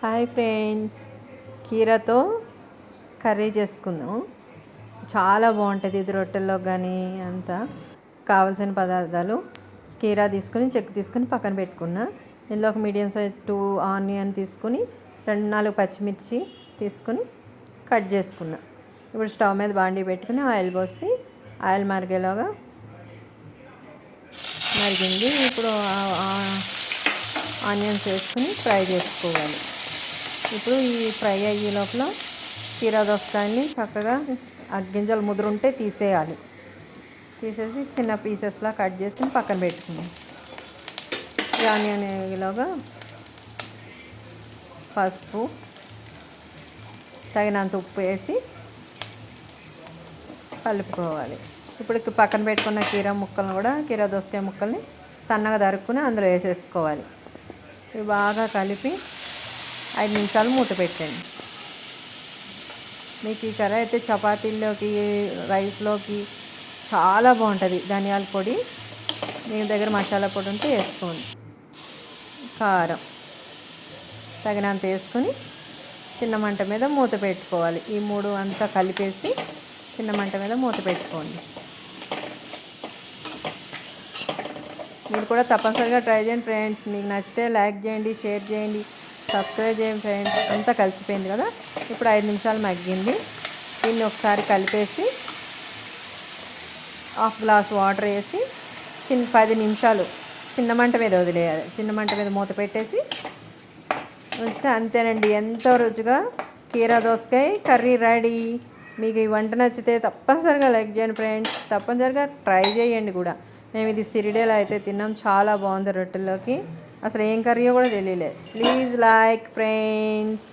Hi friends. కీరతో curry చేసుకుందాం. చాలా బాగుంటుంది ఇది రొట్టెల్లో కానీ అంతా. కావాల్సిన పదార్థాలు కీరా తీసుకుని చెక్ తీసుకుని పక్కన పెట్టుకున్నా. ఇందులో ఒక మీడియం సైజ్ టూ ఆనియన్ తీసుకుని రెండు నాలుగు పచ్చిమిర్చి తీసుకుని కట్ చేసుకున్నా. ఇప్పుడు స్టవ్ మీద బాండీ పెట్టుకుని ఆయిల్ పోసి ఆయిల్ మరిగేలాగా మరిగింది. ఇప్పుడు ఆనియన్స్ వేసుకుని ఫ్రై చేసుకోవాలి. ఇప్పుడు ఈ ఫ్రై అయ్యే లోపల కీరా దోసకాయని చక్కగా ఆ గింజలు ముదురుంటే తీసేయాలి. తీసేసి చిన్న పీసెస్లా కట్ చేసుకుని పక్కన పెట్టుకున్నాం ఈ ఆనియన్ పసుపు తగినంత ఉప్పు వేసి కలుపుకోవాలి. ఇప్పుడు పక్కన పెట్టుకున్న కీరా ముక్కలను కూడా కీరా దోసకాయ ముక్కల్ని సన్నగా దరుక్కుని అందులో వేసేసుకోవాలి. ఇవి బాగా కలిపి ఐదు నిమిషాలు మూత పెట్టండి. మీకు ఈ కర్రీ అయితే చపాతీల్లోకి రైస్లోకి చాలా బాగుంటుంది. ధనియాల పొడి మీ దగ్గర మసాలా పొడి ఉంటే వేసుకోండి. కారం తగినంత వేసుకొని చిన్న మంట మీద మూత పెట్టుకోవాలి. ఈ మూడు అంతా కలిపేసి చిన్న మంట మీద మూత పెట్టుకోండి. మీరు కూడా తప్పనిసరిగా ట్రై చేయండి ఫ్రెండ్స్. మీకు నచ్చితే లైక్ చేయండి షేర్ చేయండి. సబ్స్క్రైబ్ చేయండి ఫ్రెండ్స్. అంతా కలిసిపోయింది కదా? ఇప్పుడు ఐదు నిమిషాలు మగ్గింది. దీన్ని ఒకసారి కలిపేసి హాఫ్ గ్లాస్ వాటర్ వేసి చిన్న పది నిమిషాలు చిన్న మంట మీద వదిలేయాలి. చిన్న మంట మీద మూత పెట్టేసి అంతేనండి. ఎంతో రుచిగా కీరా దోసకాయ కర్రీ రెడీ. మీకు ఈ వంట నచ్చితే తప్పనిసరిగా లైక్ చేయండి ఫ్రెండ్స్. తప్పనిసరిగా ట్రై చేయండి కూడా. మేము ఇది సిరిడేలో అయితే తిన్నాం. చాలా బాగుంది రొట్టెల్లోకి. అసలు ఏం కర్రీయో కూడా తెలియలేదు ప్లీజ్ లైక్ ఫ్రెండ్స్